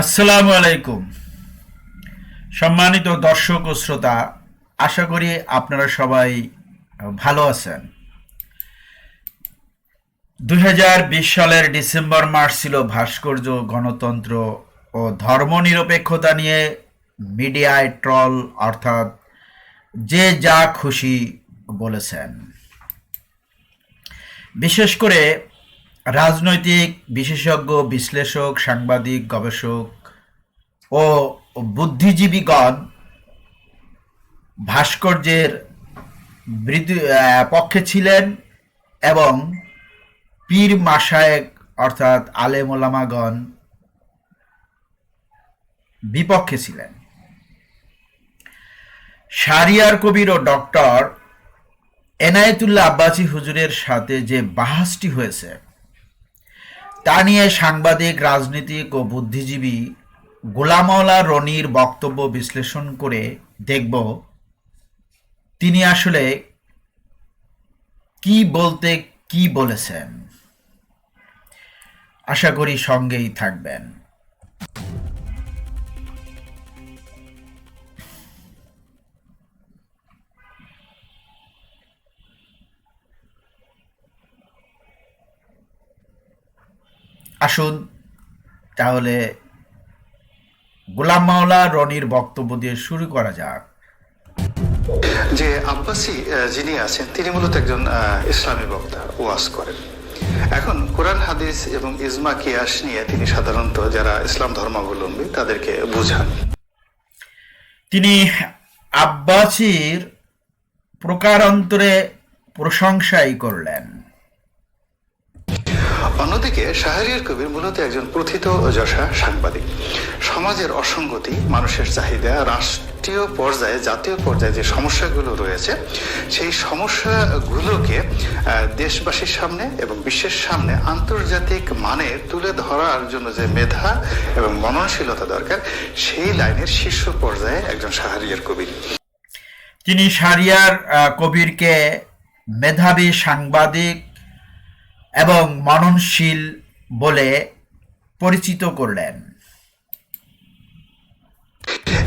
আসসালামু আলাইকুম। সম্মানিত দর্শক ও শ্রোতা, আশা করি আপনারা সবাই ভালো আছেন। দু হাজার বিশ সালের ডিসেম্বর মাস ছিল ভাস্কর্য, গণতন্ত্র ও ধর্মনিরপেক্ষতা নিয়ে মিডিয়ায় ট্রল, অর্থাৎ যে যা খুশি বলেছেন। বিশেষ করে রাজনৈতিক বিশেষজ্ঞ, বিশ্লেষক, সাংবাদিক, গবেষক ও বুদ্ধিজীবীগণ ভাস্কর্যের পক্ষে ছিলেন এবং পীর মাসায়েক অর্থাৎ আলেম ওলামাগণ বিপক্ষে ছিলেন। শারিয়ার কবির ও ডক্টর এনায়েতুল্লাহ আব্বাসী হুজুরের সাথে যে বাহাসটি হয়েছে তা নিয়ে সাংবাদিক, রাজনীতিক ও বুদ্ধিজীবী গোলামওয়ালা রনির বক্তব্য বিশ্লেষণ করে দেখব তিনি আসলে কি বলতে কি বলেছেন। আশা করি সঙ্গেই থাকবেন। আসুন তাহলে গোলাম মাওলা রনির বক্তব্য দিয়ে শুরু করা যাক। যে আব্বাসি যিনি আছেন তিনি মূলত একজন ইসলামী বক্তা ওয়াজ করেন। এখন কোরআন হাদিস এবং ইজমা কিয়াস নিয়ে তিনি সাধারণত যারা ইসলাম ধর্মাবলম্বী তাদেরকে বোঝান। তিনি আব্বাসির প্রকারান্তরে প্রশংসাই করলেন। অন্যদিকে শাহরিয়ার কবির মূলত একজন প্রথিত যশা সাংবাদিক। সমাজের অসঙ্গতি মানুষের চাহিদা রাষ্ট্রীয় পর্যায়ে জাতীয় পর্যায়ে যে সমস্যাগুলো রয়েছে সেই সমস্যাগুলোকে দেশবাসীর সামনে এবং বিশ্বের সামনে আন্তর্জাতিক মানে তুলে ধরার জন্য যে মেধা এবং মননশীলতা দরকার সেই লাইনের শীর্ষ পর্যায়ে একজন শাহরিয়ার কবির তিনি আহ, কবিরকে মেধাবী সাংবাদিক এবং মননশীল বলে পরিচিত করলেন।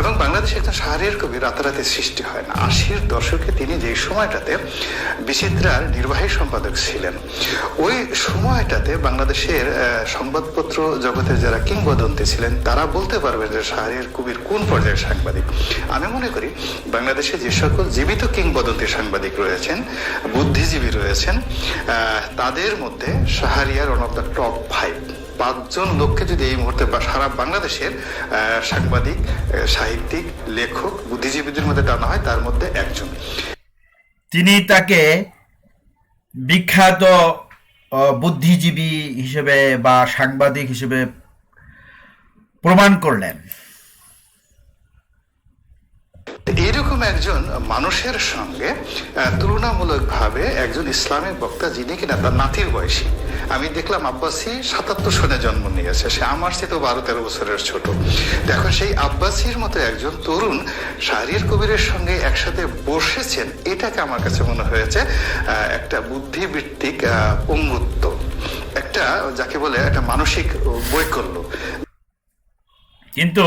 এবং বাংলাদেশে একজন শাহরিয়ার কবি রাতারাতি সৃষ্টি হয় না। আশির দশকে তিনি যে সময়টাতে বিচিত্রার নির্বাহী সম্পাদক ছিলেন, ওই সময়টাতে বাংলাদেশের সংবাদপত্র জগতের যারা কিংবদন্তি ছিলেন, তারা বলতে পারবেন যে শাহরিয়ার কবির কোন পর্যায়ের সাংবাদিক। আমি মনে করি বাংলাদেশে যে সকল জীবিত কিংবদন্তি সাংবাদিক রয়েছেন, বুদ্ধিজীবী রয়েছেন তাদের মধ্যে Shahriar one of the top five পাঁচজন লোককে যদি এই মুহূর্তে বা সারা বাংলাদেশের সাংবাদিক সাহিত্যিক, লেখক, বুদ্ধিজীবীদের মধ্যে টানা হয়, তার মধ্যে একজন। তিনি তাকে বিখ্যাত বুদ্ধিজীবী হিসেবে বা সাংবাদিক হিসেবে প্রমাণ করলেন। এইরকম একজন মানুষের সঙ্গে তুলনামূলকভাবে একজন ইসলামিক বক্তা যিনি কিনা তার নাতির বয়সী। আমি দেখলাম আব্বাসি সাতাত্তর সনে জন্ম নিয়েছে। সে আমার সে তো বারো তেরো বছরের ছোট। দেখো সেই আব্বাসির মতো একজন তরুণ শাহরিয়ার কবিরের সঙ্গে একসাথে বসেছেন এটাকে আমার কাছে মনে হয়েছে একটা বুদ্ধিবৃত্তিক আহ, পঙ্গুত্ব একটা যাকে বলে একটা মানসিক বৈকল্য। কিন্তু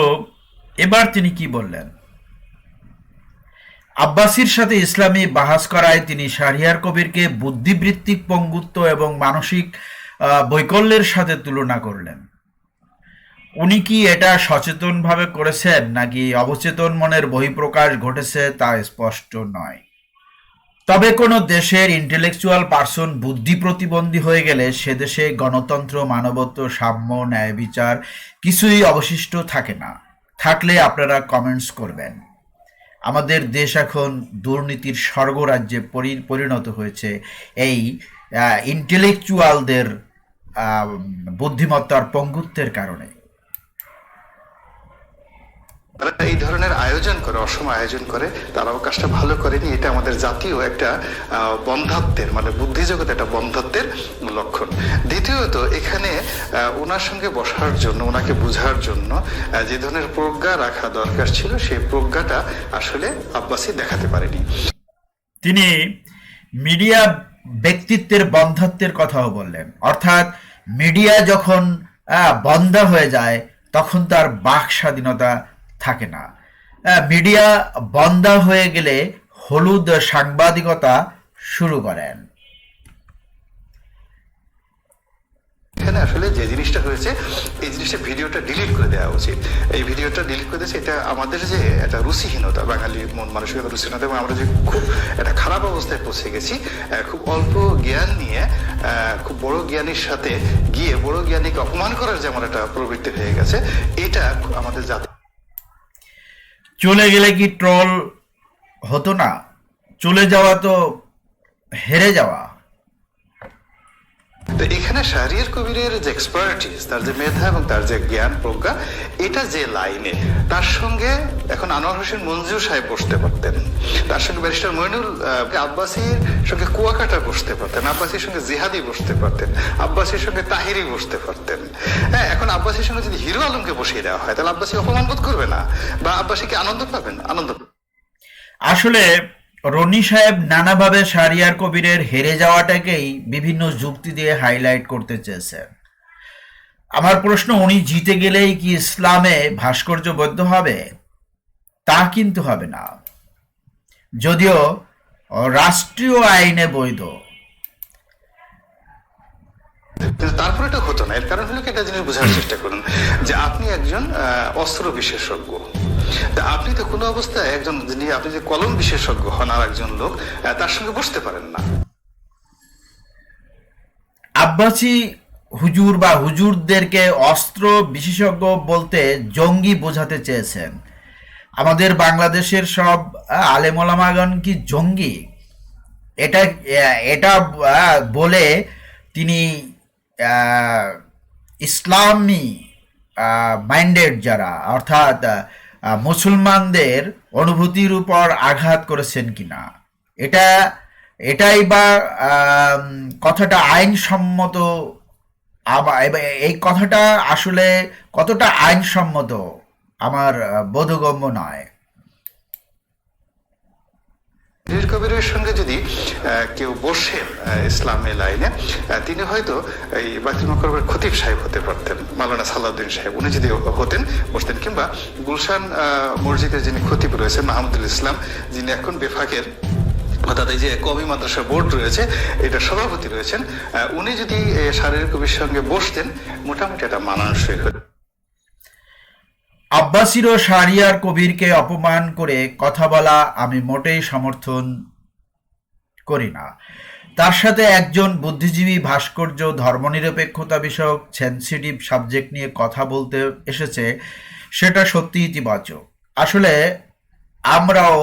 এবার তিনি কি বললেন? আব্বাসির সাথে ইসলামী বাহাস করায় তিনি শাহরিয়ার কবিরকে বুদ্ধিবৃত্তিক, পঙ্গুত্ব এবং মানসিক বৈকল্যের সাথে তুলনা করলেন। উনি কি এটা সচেতনভাবে করেছেন নাকি অবচেতন মনের বহিঃপ্রকাশ ঘটেছে তা স্পষ্ট নয়। তবে কোনো দেশের ইন্টেলেকচুয়াল পার্সন বুদ্ধি প্রতিবন্ধী হয়ে গেলে সে দেশে গণতন্ত্র, মানবত্ব, সাম্য, ন্যায় বিচার কিছুই অবশিষ্ট থাকে না। থাকলে আপনারা কমেন্টস করবেন। আমাদের দেশ এখন দুর্নীতির স্বর্গরাজ্যে পরি- পরিণত হয়েছে। এই ইন্টেলেকচুয়ালদের বুদ্ধিমত্তার পঙ্গুত্বের কারণে। তারা এই ধরনের আয়োজন করে, অসম আয়োজন করে তারাও কাজটা ভালো করেনি। এটা আমাদের জাতীয় একটা বন্ধাত্বের মানে বুদ্ধিজগতে একটা বন্ধাত্বের লক্ষণ। দ্বিতীয়ত, এখানে ওনার সঙ্গে বসার জন্য, ওনাকে বোঝার জন্য যে ধরনের প্রজ্ঞা রাখা দরকার ছিল, সেই প্রজ্ঞাটা আসলে আব্বাসি দেখাতে পারেনি। তিনি মিডিয়া ব্যক্তিত্বের বন্ধাত্বের কথাও বললেন। অর্থাৎ মিডিয়া যখন বন্ধা হয়ে যায়, তখন তার বাক স্বাধীনতা থাকে না। মিডিয়া বন্ধা হয়ে গেলে হলুদ সাংবাদিকতা শুরু করেন। এখানে আসলে যে জিনিসটা হয়েছে, এই জিনিসটা ভিডিওটা ডিলিট করে দেওয়া উচিত। এই ভিডিওটা ডিলিট করে দিয়েছে, এটা আমাদের যে একটা রুচিহীনতা বাঙালি মন মানসিকতা রুচিহীনতা, এবং আমরা যে খুব একটা খারাপ অবস্থায় পৌঁছে গেছি খুব অল্প জ্ঞান নিয়ে খুব বড় জ্ঞানীর সাথে গিয়ে, বড় জ্ঞানীকে অপমান করার যে আমার একটা প্রবৃত্তি হয়ে গেছে, এটা আমাদের জাতি চলে গেলে কি ট্রল হতো না? চলে যাওয়া তো হেরে যাওয়া। তো এখানে শাহরিয়ার কবিরের যে এক্সপার্টিস তার যে মেধা এবং তার যে জ্ঞান প্রজ্ঞা, এটা যে লাইনে, তার সঙ্গে এখন আনোয়ার হোসেন মঞ্জু সাহেব বসতে পারতেন। তার সঙ্গে ব্যারিস্টার মইনুল আব্বাসির সঙ্গে কুয়াকাটা বসতে পারতেন, আব্বাসির সঙ্গে জিহাদি বসতে পারতেন, আব্বাসির সঙ্গে তাহিরি বসতে পারতেন। হ্যাঁ এখন আব্বাসির সঙ্গে যদি হিরো আলমকে বসিয়ে দেওয়া হয়, তাহলে আব্বাসি অপমান বোধ করবে না, বা আব্বাসীকে আনন্দ পাবেন? আনন্দ। আসলে রনি সাহেব নানাভাবে শারিয়ার কবিরের হেরে যাওয়াটাকেই বিভিন্ন যুক্তি দিয়ে হাইলাইট করতে চেয়েছেন। আমার প্রশ্ন, উনি জিতে গেলেই কি ইসলামে ভাস্কর্য বৈধ হবে? তা কিন্তু হবে না। যদিও রাষ্ট্রীয় আইনে বৈধ। তারপরে এটা হতো না। এর কারণ হলো জিনিস বোঝার চেষ্টা করুন যে আপনি একজন অস্ত্র বিশেষজ্ঞ। আপনি তো কোনো অবস্থায় একজন যিনি আপনি যে কলম বিশেষজ্ঞ হন আর একজন লোক তার সঙ্গে বসতে পারেন না। আব্বাসি হুজুর বা হুজুরদেরকে অস্ত্র বিশেষজ্ঞ বলতে জঙ্গি বোঝাতে চেয়েছেন। আমাদের বাংলাদেশের সব আহ, আলেমোলামাগণ কি জঙ্গি? এটা এটা বলে তিনি ইসলামী মাইন্ডেড যারা, অর্থাৎ মুসলমানদের অনুভূতির উপর আঘাত করেছেন কিনা? এটা, এটাই বা কথাটা আইনসম্মত এই কথাটা আসলে কতটা আইনসম্মত আমার বোধগম্য নয়। বীর কবিরের সঙ্গে যদি কেউ লাইনে তিনি হয়তো এই মকরবের খতিব সাহেব হতে পারতেন মালানা সাহেব। উনি যদি হতেন, বসতেন, কিংবা গুলশান মসজিদের যিনি খতিব রয়েছেন, মাহমুদুল ইসলাম, যিনি এখন বেফাকের, অর্থাৎ এই যে কবি মাদ্রাসা বোর্ড রয়েছে, এটা সভাপতি রয়েছেন উনি যদি শারীরিক কবির সঙ্গে বসতেন, মোটামুটি একটা মানানসই হতো। আব্বাসির ও শাহরিয়ার কবিরকে অপমান করে কথা বলা আমি মোটেই সমর্থন করি না। তার সাথে একজন বুদ্ধিজীবী ভাস্কর্য ধর্মনিরপেক্ষতা বিষয়ক সেন্সিটিভ সাবজেক্ট নিয়ে কথা বলতে এসেছে, সেটা সত্যি ইতিবাচক। আসলে আমরাও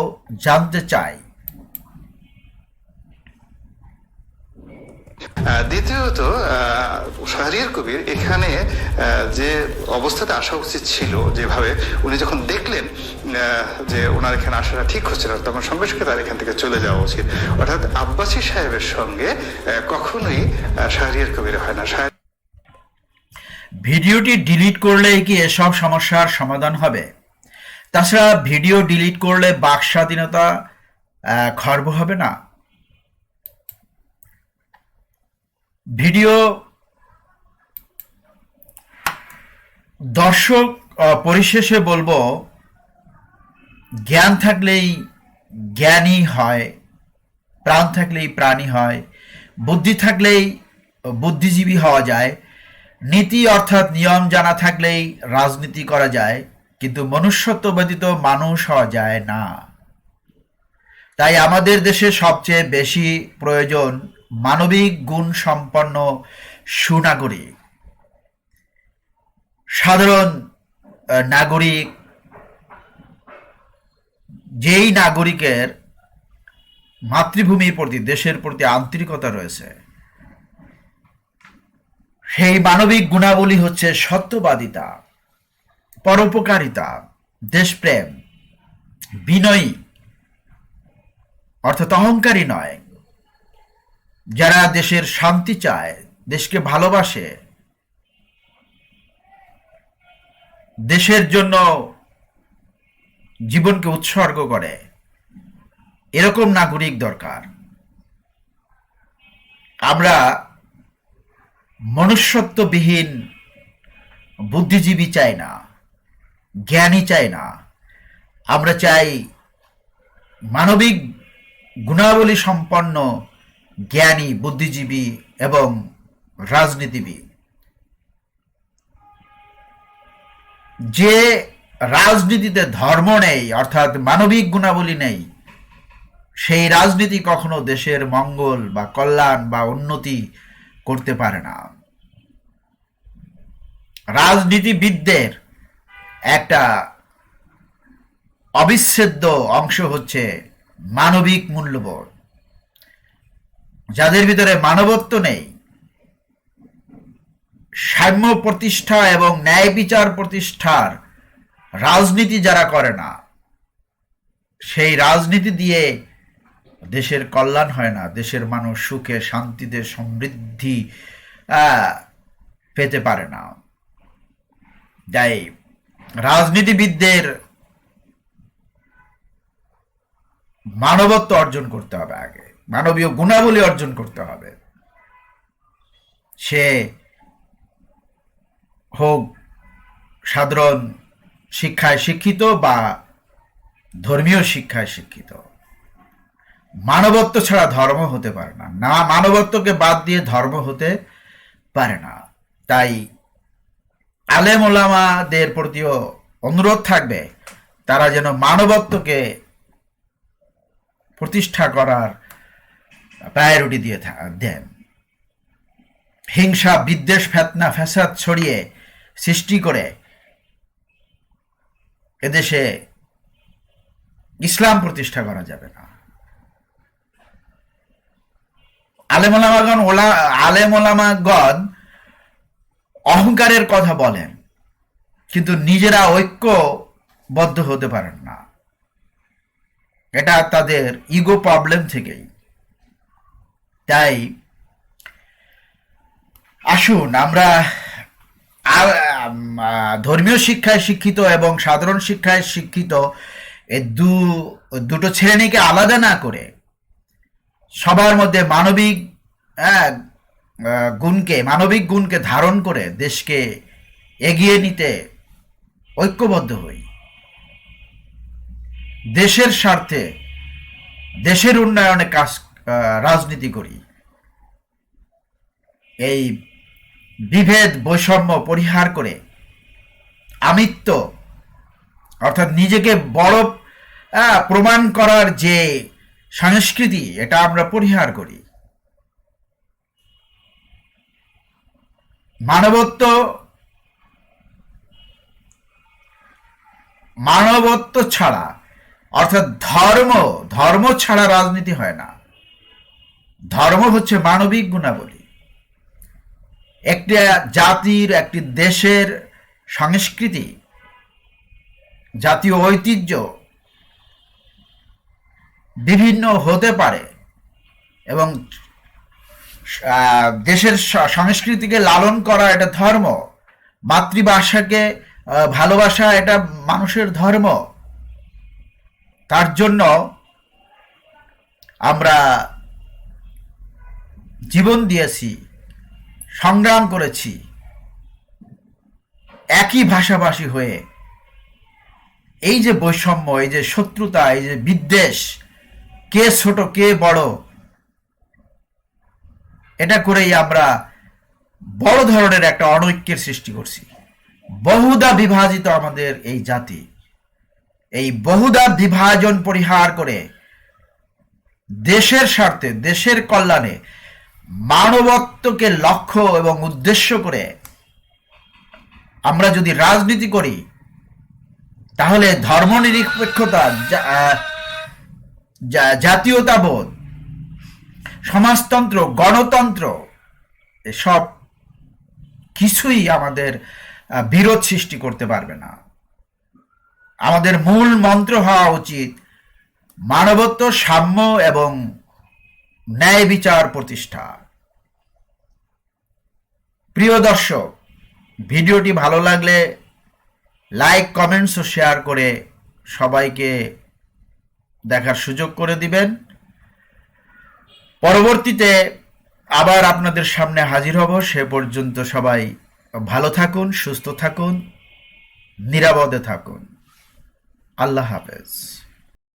জানতে চাই দ্বিতীয়ত শাহরিয়ার কবির এখানে যে অবস্থাতে আসা উচিত ছিল, যেভাবে উনি যখন দেখলেন যে ওনার এখানে আসাটা ঠিক হচ্ছে না, তখন সঙ্গে সঙ্গে তার এখান থেকে চলে যাওয়া উচিত। অর্থাৎ আব্বাসী সাহেবের সঙ্গে কখনোই শাহরিয়ার কবির হয় না। ভিডিওটি ডিলিট করলেই কি এসব সমস্যার সমাধান হবে? তাছাড়া ভিডিও ডিলিট করলে বাক স্বাধীনতা খর্ব হবে না? ভিডিও দর্শক পরিশেষে বলব, জ্ঞান থাকলেই জ্ঞানী হয়, প্রাণ থাকলেই প্রাণী হয়, বুদ্ধি থাকলেই বুদ্ধিজীবী হওয়া যায়, নীতি অর্থাৎ নিয়ম জানা থাকলেই রাজনীতি করা যায়, কিন্তু মনুষ্যত্ব ব্যতীত মানুষ হওয়া যায় না। তাই আমাদের দেশে সবচেয়ে বেশি প্রয়োজন মানবিক গুণ সম্পন্ন সুনাগরিক। সাধারণ নাগরিক, যেই নাগরিকের মাতৃভূমির প্রতি, দেশের প্রতি আন্তরিকতা রয়েছে, সেই মানবিক গুণাবলী হচ্ছে সত্যবাদিতা, পরোপকারিতা, দেশপ্রেম, বিনয়ী, অর্থাৎ অহংকারী নয়। যারা দেশের শান্তি চায়, দেশকে ভালোবাসে, দেশের জন্য জীবনকে উৎসর্গ করে, এরকম নাগরিক দরকার। আমরা মনুষ্যত্ববিহীন বুদ্ধিজীবী চাই না, জ্ঞানী চাই না। আমরা চাই মানবিক গুণাবলী সম্পন্ন জ্ঞানী, বুদ্ধিজীবী এবং রাজনীতিবিদ। যে রাজনীতিতে ধর্ম নেই, অর্থাৎ মানবিক গুণাবলী নেই, সেই রাজনীতি কখনো দেশের মঙ্গল বা কল্যাণ বা উন্নতি করতে পারে না। রাজনীতিবিদদের একটা অবিচ্ছেদ্য অংশ হচ্ছে মানবিক মূল্যবোধ। যাদের ভিতরে মানবত্ব নেই, সাম্য প্রতিষ্ঠা এবং ন্যায় বিচার প্রতিষ্ঠার রাজনীতি যারা করে না, সেই রাজনীতি দিয়ে দেশের কল্যাণ হয় না, দেশের মানুষ সুখে, শান্তিতে, সমৃদ্ধি পেতে পারে না। তাই রাজনীতিবিদদের মানবত্ব অর্জন করতে হবে আগে। মানবীয় গুণাবলী অর্জন করতে হবে। সে হোক সাধারণ শিক্ষায় শিক্ষিত বা ধর্মীয় শিক্ষায় শিক্ষিত। মানবত্ব ছাড়া ধর্ম হতে পারে না। না, মানবত্বকে বাদ দিয়ে ধর্ম হতে পারে না। তাই আলেম ওলামাদের প্রতিও অনুরোধ থাকবে, তারা যেন মানবত্বকে প্রতিষ্ঠা করার প্রায়োরিটি দিয়ে দেন। হিংসা, বিদ্বেষ, ফেতনা, ফ্যাসাদ ছড়িয়ে সৃষ্টি করে এদেশে ইসলাম প্রতিষ্ঠা করা যাবে না। আলেমোলামাগণ ওলা, আলেমোলামাগণ অহংকারের কথা বলেন, কিন্তু নিজেরা ঐক্যবদ্ধ হতে পারেন না। এটা তাদের ইগো প্রবলেম থেকেই। তাই আসুন, আমরা ধর্মীয় শিক্ষায় শিক্ষিত এবং সাধারণ শিক্ষায় শিক্ষিত এ দু, দুটো শ্রেণীকে আলাদা না করে সবার মধ্যে মানবিক গুণকে মানবিক গুণকে ধারণ করে দেশকে এগিয়ে নিতে ঐক্যবদ্ধ হই। দেশের স্বার্থে, দেশের উন্নয়নে কাজ রাজনীতি করি। এই বিভেদ বৈষম্য পরিহার করে আমিত্ব, অর্থাৎ নিজেকে বড় প্রমাণ করার যে সংস্কৃতি, এটা আমরা পরিহার করি। মানবত্ব মানবত্ব ছাড়া, অর্থাৎ ধর্ম ধর্ম ছাড়া রাজনীতি হয় না। ধর্ম হচ্ছে মানবিক গুণাবলী। একটি জাতির, একটি দেশের সংস্কৃতি, জাতীয় ঐতিহ্য বিভিন্ন হতে পারে এবং দেশের সংস্কৃতিকে লালন করা এটা ধর্ম, মাতৃভাষাকে ভালোবাসা এটা মানুষের ধর্ম। তার জন্য আমরা জীবন দিয়েছি, সংগ্রাম করেছি, একই ভাষাভাষী হয়ে এই যে বৈষম্য, এই যে শত্রুতা, এই যে বিদ্বেষ, কে ছোট, কে বড়, এটা করেই আমরা বড় ধরনের একটা অনৈক্যের সৃষ্টি করছি। বহুদা বিভাজিত আমাদের এই জাতি। এই বহুদা বিভাজন পরিহার করে দেশের স্বার্থে, দেশের কল্যাণে মানবত্বকে লক্ষ্য এবং উদ্দেশ্য করে আমরা যদি রাজনীতি করি তাহলে ধর্মনিরপেক্ষতা আহ, জা- জাতীয়তাবোধ সমাজতন্ত্র গণতন্ত্র এসব কিছুই আমাদের বিরোধ সৃষ্টি করতে পারবে না। আমাদের মূল মন্ত্র হওয়া উচিত মানবত্ব সাম্য এবং ন্যায় বিচার প্রতিষ্ঠা। প্রিয় দর্শক, ভিডিওটি ভালো লাগলে লাইক, কমেন্টস ও শেয়ার করে সবাইকে দেখার সুযোগ করে দিবেন। পরবর্তীতে আবার আপনাদের সামনে হাজির হব। সে পর্যন্ত সবাই ভালো থাকুন, সুস্থ থাকুন, নিরাপদে থাকুন। আল্লাহ হাফেজ।